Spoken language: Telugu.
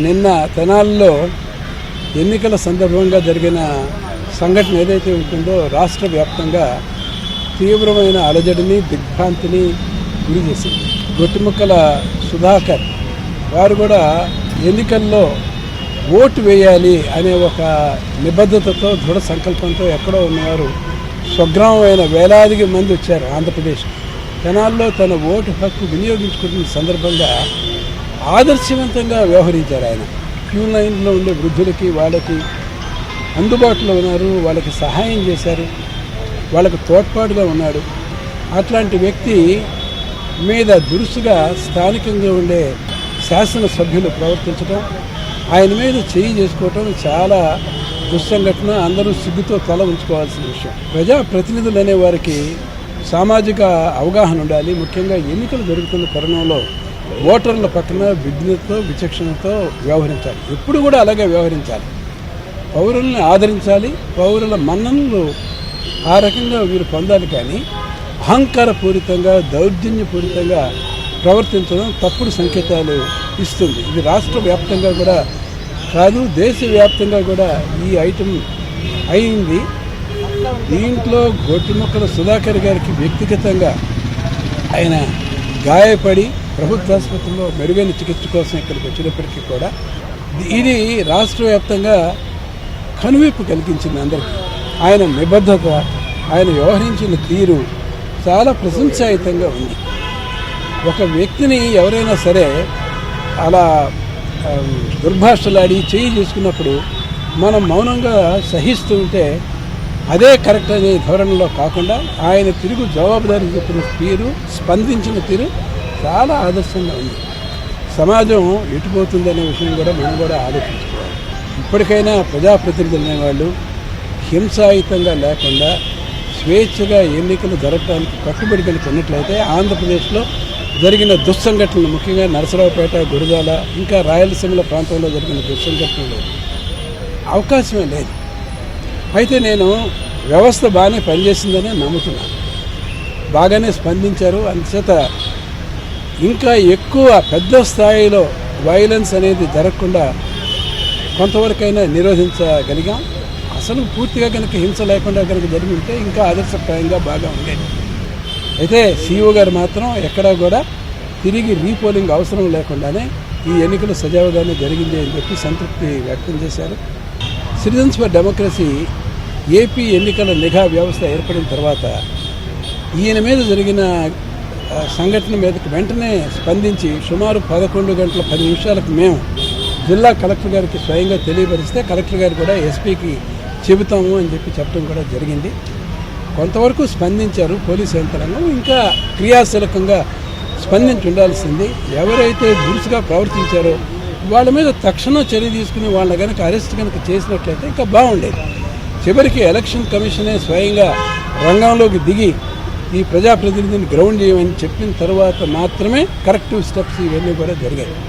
నిన్న తెనాల్లో ఎన్నికల సందర్భంగా జరిగిన సంఘటన ఏదైతే ఉంటుందో రాష్ట్ర వ్యాప్తంగా తీవ్రమైన అలజడిని దిగ్భ్రాంతిని గురి చేసింది. గొట్టిముక్కల సుధాకర్ వారు కూడా ఎన్నికల్లో ఓటు వేయాలి అనే ఒక నిబద్ధతతో దృఢ సంకల్పంతో ఎక్కడో ఉన్నవారు స్వగ్రామమైన వేలాదికి మంది వచ్చారు ఆంధ్రప్రదేశ్ తెనాల్లో తన ఓటు హక్కు వినియోగించుకుంటున్న సందర్భంగా ఆదర్శవంతంగా వ్యవహరించారు ఆయన. క్యూ లైన్లో ఉండే వృద్ధులకి వాళ్ళకి అందుబాటులో ఉన్నారు వాళ్ళకి సహాయం చేశారు వాళ్ళకు తోడ్పాటుగా ఉన్నాడు. అట్లాంటి వ్యక్తి మీద దురుసుగా స్థానికంగా ఉండే శాసనసభ్యులు ప్రవర్తించడం ఆయన మీద చేయి చేసుకోవటం చాలా దుస్సంఘటన. అందరూ సిగ్గుతో తల ఉంచుకోవాల్సిన విషయం. ప్రజాప్రతినిధులు అనే వారికి సామాజిక అవగాహన ఉండాలి. ముఖ్యంగా ఎన్నికలు జరుగుతున్న తరుణంలో ఓటర్ల పక్కన విఘ్నతతో విచక్షణతో వ్యవహరించాలి. ఎప్పుడు కూడా అలాగే వ్యవహరించాలి. పౌరుల్ని ఆదరించాలి. పౌరుల మన్ననలు ఆ రకంగా వీరు పొందాలి కానీ అహంకారపూరితంగా దౌర్జన్యపూరితంగా ప్రవర్తించడం తప్పుడు సంకేతాలు ఇస్తుంది. ఇది రాష్ట్ర వ్యాప్తంగా కూడా కాదు దేశవ్యాప్తంగా కూడా ఈ ఐటెం అయింది. దీంట్లో గొట్టిముక్కల సుధాకర్ గారికి వ్యక్తిగతంగా ఆయన గాయపడి ప్రభుత్వ ఆసుపత్రిలో మెరుగైన చికిత్స కోసం ఇక్కడికి వచ్చినప్పటికీ కూడా ఇది రాష్ట్ర వ్యాప్తంగా కనువిప్పు కలిగించింది అందరికీ. ఆయన నిబద్ధత ఆయన వ్యవహరించిన తీరు చాలా ప్రశంసాయుతంగా ఉంది. ఒక వ్యక్తిని ఎవరైనా సరే అలా దుర్భాషలాడి చేయి చేసుకున్నప్పుడు మనం మౌనంగా సహిస్తూ ఉంటే అదే కరెక్ట్ అనే ధోరణిలో కాకుండా ఆయన తిరుగు జవాబుదారీ చెప్పిన తీరు స్పందించిన తీరు చాలా ఆదర్శంగా ఉంది. సమాజం ఎటుపోతుంది అనే విషయం కూడా మనం కూడా ఆలోచించుకోవాలి. ఇప్పటికైనా ప్రజాప్రతినిధులు అనేవాళ్ళు హింసాయుతంగా లేకుండా స్వేచ్ఛగా ఎన్నికలు జరగడానికి కట్టుబడి కలిగి ఉన్నట్లయితే ఆంధ్రప్రదేశ్లో జరిగిన దుస్సంఘటనలు ముఖ్యంగా నరసరావుపేట గురజాల ఇంకా రాయలసీమల ప్రాంతంలో జరిగిన దుస్సంఘటనలు అవకాశమే లేదు. అయితే నేను వ్యవస్థ బాగానే పనిచేసిందని నమ్ముతున్నాను. బాగానే స్పందించారు. అందుచేత ఇంకా ఎక్కువ పెద్ద స్థాయిలో వైలెన్స్ అనేది జరగకుండా కొంతవరకైనా నిరోధించగలిగాం. అసలు పూర్తిగా కనుక హింస లేకుండా కనుక జరిగి ఉంటే ఇంకా ఆదర్శప్రాయంగా బాగా ఉండేది. అయితే సీఓ గారు మాత్రం ఎక్కడా కూడా తిరిగి రీపోలింగ్ అవసరం లేకుండానే ఈ ఎన్నికలు సజావుగానే జరిగింది అని చెప్పి సంతృప్తి వ్యక్తం చేశారు. సిటిజన్స్ ఫర్ డెమోక్రసీ ఏపీ ఎన్నికల నిఘా వ్యవస్థ ఏర్పడిన తర్వాత ఈయన మీద జరిగిన సంఘటన మీదకి వెంటనే స్పందించి సుమారు పదకొండు గంటల పది నిమిషాలకు మేము జిల్లా కలెక్టర్ గారికి స్వయంగా తెలియపరిస్తే కలెక్టర్ గారు కూడా ఎస్పీకి చెబుతాము అని చెప్పి చెప్పడం కూడా జరిగింది. కొంతవరకు స్పందించారు పోలీసు యంత్రాంగం ఇంకా క్రియాశీలకంగా స్పందించి ఉండాల్సింది. ఎవరైతే దురుసుగా ప్రవర్తించారో వాళ్ళ మీద తక్షణ చర్య తీసుకుని వాళ్ళ కనుక అరెస్ట్ కనుక చేసినట్లయితే ఇంకా బాగుండేది. చివరికి ఎలక్షన్ కమిషనే స్వయంగా రంగంలోకి దిగి ఈ ప్రజాప్రతినిధిని గ్రౌండ్ చేయమని చెప్పిన తర్వాత మాత్రమే కరెక్టివ్ స్టెప్స్ ఇవన్నీ కూడా జరిగాయి.